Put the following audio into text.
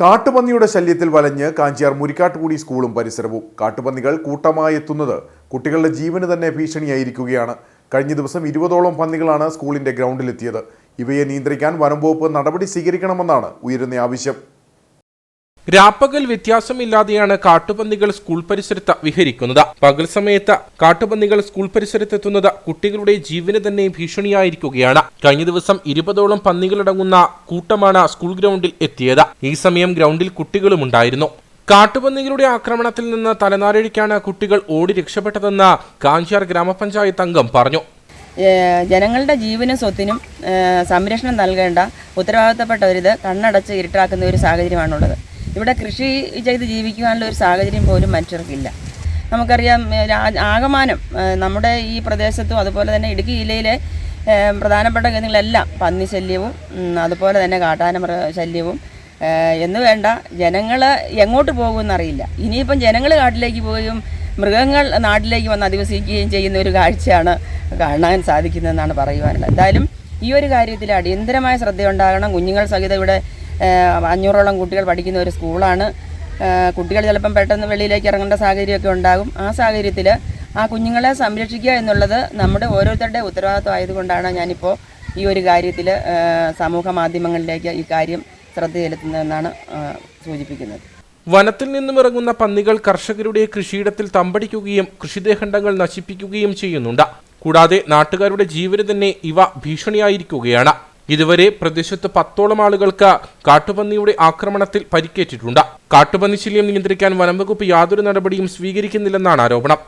കാട്ടുപന്നിയുടെ ശല്യത്തിൽ വലഞ്ഞ് കാഞ്ചിയാർ മുരിക്കാട്ടുകൂടി സ്കൂളും പരിസരവും. കാട്ടുപന്നികൾ കൂട്ടമായി എത്തുന്നത് കുട്ടികളുടെ ജീവന് തന്നെ ഭീഷണിയായിരിക്കുകയാണ്. കഴിഞ്ഞ ദിവസം ഇരുപതോളം പന്നികളാണ് സ്കൂളിന്റെ ഗ്രൗണ്ടിലെത്തിയത്. ഇവയെ നിയന്ത്രിക്കാൻ വനം വകുപ്പ് നടപടി സ്വീകരിക്കണമെന്നാണ് ഉയരുന്ന ആവശ്യം. രാപ്പകൽ വ്യത്യാസമില്ലാതെയാണ് കാട്ടുപന്നികൾ സ്കൂൾ പരിസരത്ത് വിഹരിക്കുന്നത്. പകൽ സമയത്ത് കാട്ടുപന്നികൾ സ്കൂൾ പരിസരത്തെത്തുന്നത് കുട്ടികളുടെ ജീവന് തന്നെ ഭീഷണിയായിരിക്കുകയാണ്. കഴിഞ്ഞ ദിവസം ഇരുപതോളം പന്നികളടങ്ങുന്ന കൂട്ടമാണ് സ്കൂൾ ഗ്രൗണ്ടിൽ എത്തിയത്. ഈ സമയം ഗ്രൗണ്ടിൽ കുട്ടികളും ഉണ്ടായിരുന്നു. കാട്ടുപന്നികളുടെ ആക്രമണത്തിൽ നിന്ന് തലനാരിഴിക്കാണ് കുട്ടികൾ ഓടി രക്ഷപ്പെട്ടതെന്ന് കാഞ്ചാർ ഗ്രാമപഞ്ചായത്ത് അംഗം പറഞ്ഞു. ജനങ്ങളുടെ ജീവനും സ്വത്തിനും സംരക്ഷണം നൽകേണ്ട ഉത്തരവാദിത്തപ്പെട്ടവരിത് കണ്ണടച്ച് ഇരുട്ടാക്കുന്ന ഒരു സാഹചര്യമാണുള്ളത്. ഇവിടെ കൃഷി ചെയ്ത് ജീവിക്കുവാനുള്ള ഒരു സാഹചര്യം പോലും മനുഷ്യർക്കില്ല നമുക്കറിയാം ആകമാനം നമ്മുടെ ഈ പ്രദേശത്തും അതുപോലെ തന്നെ ഇടുക്കി ജില്ലയിലെ പ്രധാനപ്പെട്ട കേന്ദ്രങ്ങളെല്ലാം പന്നി ശല്യവും അതുപോലെ തന്നെ കാട്ടാന ശല്യവും എന്ന് വേണ്ട ജനങ്ങൾ എങ്ങോട്ട് പോകുമെന്നറിയില്ല. ഇനിയിപ്പം ജനങ്ങൾ കാട്ടിലേക്ക് പോവുകയും മൃഗങ്ങൾ നാട്ടിലേക്ക് വന്ന് അധിവസിക്കുകയും ചെയ്യുന്ന ഒരു കാഴ്ചയാണ് കാണാൻ സാധിക്കുന്നതെന്നാണ് പറയുവാനുള്ളത്. എന്തായാലും ഈ ഒരു കാര്യത്തിൽ അടിയന്തരമായ ശ്രദ്ധയുണ്ടാകണം. കുഞ്ഞുങ്ങൾ സഹിതം ഇവിടെ അഞ്ഞൂറോളം കുട്ടികൾ പഠിക്കുന്ന ഒരു സ്കൂളാണ്. കുട്ടികൾ ചിലപ്പം പെട്ടെന്ന് വെളിയിലേക്ക് ഇറങ്ങേണ്ട സാഹചര്യമൊക്കെ ഉണ്ടാകും. ആ സാഹചര്യത്തിൽ ആ കുഞ്ഞുങ്ങളെ സംരക്ഷിക്കുക എന്നുള്ളത് നമ്മുടെ ഓരോരുത്തരുടെ ഉത്തരവാദിത്വം ആയതുകൊണ്ടാണ് ഞാനിപ്പോൾ ഈ ഒരു കാര്യത്തിൽ സമൂഹ മാധ്യമങ്ങളിലേക്ക് ഈ കാര്യം ശ്രദ്ധ ചെലുത്തുന്നതെന്നാണ് സൂചിപ്പിക്കുന്നത്. വനത്തിൽ നിന്നും ഇറങ്ങുന്ന പന്നികൾ കർഷകരുടെ കൃഷിയിടത്തിൽ തമ്പടിക്കുകയും കൃഷിദേഹണ്ഡങ്ങൾ നശിപ്പിക്കുകയും ചെയ്യുന്നുണ്ട്. കൂടാതെ നാട്ടുകാരുടെ ജീവന് തന്നെ ഇവ ഭീഷണിയായിരിക്കുകയാണ്. ഇതുവരെ പ്രദേശത്ത് പത്തോളം ആളുകൾക്ക് കാട്ടുപന്നിയുടെ ആക്രമണത്തിൽ പരിക്കേറ്റിട്ടുണ്ട്. കാട്ടുപന്നി ശല്യം നിയന്ത്രിക്കാൻ വനംവകുപ്പ് യാതൊരു നടപടിയും സ്വീകരിക്കുന്നില്ലെന്നാണ് ആരോപണം.